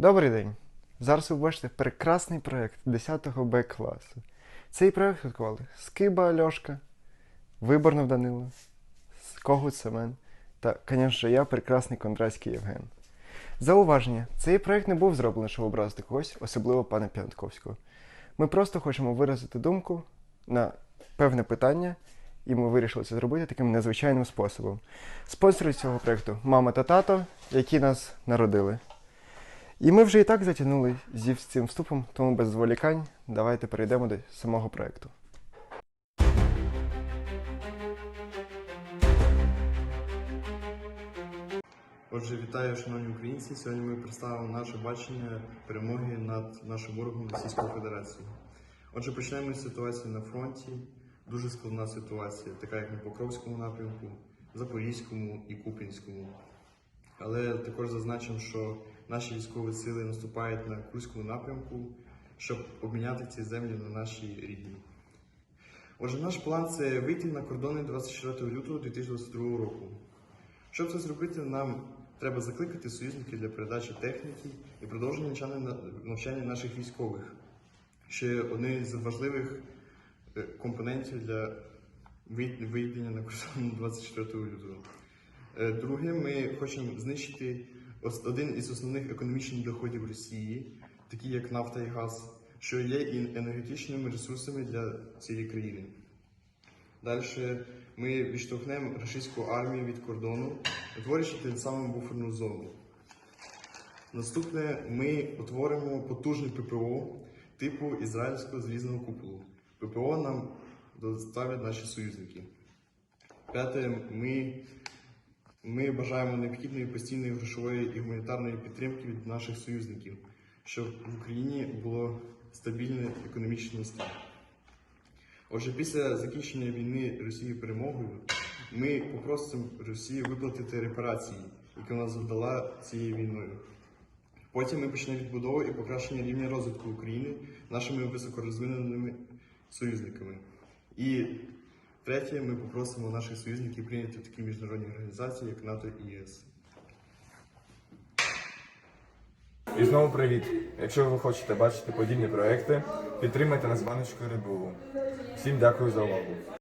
Добрий день! Зараз ви бачите прекрасний проєкт 10-го Б класу. Цей проєкт готували Скиба Альошка, Виборнов Данило, Когут Семен та, звісно, я, прекрасний Кондратський Євген. Зауваження: цей проєкт не був зроблений, щоб образити когось, особливо пана П'ятковського. Ми просто хочемо виразити думку на певне питання, і ми вирішили це зробити таким незвичайним способом. Спонсори цього проєкту мама та тато, які нас народили. І ми вже і так затягнули зі цим вступом, тому без зволікань давайте перейдемо до самого проєкту. Отже, вітаю, шановні українці. Сьогодні ми представимо наше бачення перемоги над нашим ворогом Російською Федерацією. Отже, почнемо з ситуації на фронті. Дуже складна ситуація, така як на Покровському напрямку, Запорізькому і Куп'янському. Але також зазначимо, що наші військові сили наступають на Курському напрямку, щоб обміняти ці землі на наші рідні. Отже, наш план це вийти на кордони 24 лютого 2022 року. Щоб це зробити, нам треба закликати союзників для передачі техніки і продовження навчання, наших військових. Ще один з важливих е, компонентів для вий- виїдення на кордон 24 лютого. Е, Друге, ми хочемо знищити один із основних економічних доходів Росії, такі як нафта і газ, що є і енергетичними ресурсами для цієї країни. Далі ми відштовхнемо російську армію від кордону, утворюючи тим самим буферну зону. Наступне ми утворимо потужне ППО типу ізраїльського залізного куполу. ППО нам доставлять наші союзники. П'яте, ми, ми бажаємо необхідної постійної грошової і гуманітарної підтримки від наших союзників, щоб в Україні було стабільне економічне стан. Отже, після закінчення війни Росією перемогою ми попросимо Росію виплатити репарації, які вона завдала цією війною. Потім ми почнемо відбудову і покращення рівня розвитку України нашими високорозвиненими союзниками. І третє, ми попросимо наших союзників прийняти такі міжнародні організації, як НАТО і ЄС. І знову привіт! Якщо ви хочете бачити подібні проекти, підтримайте нас баночкою Red Всім дякую за увагу.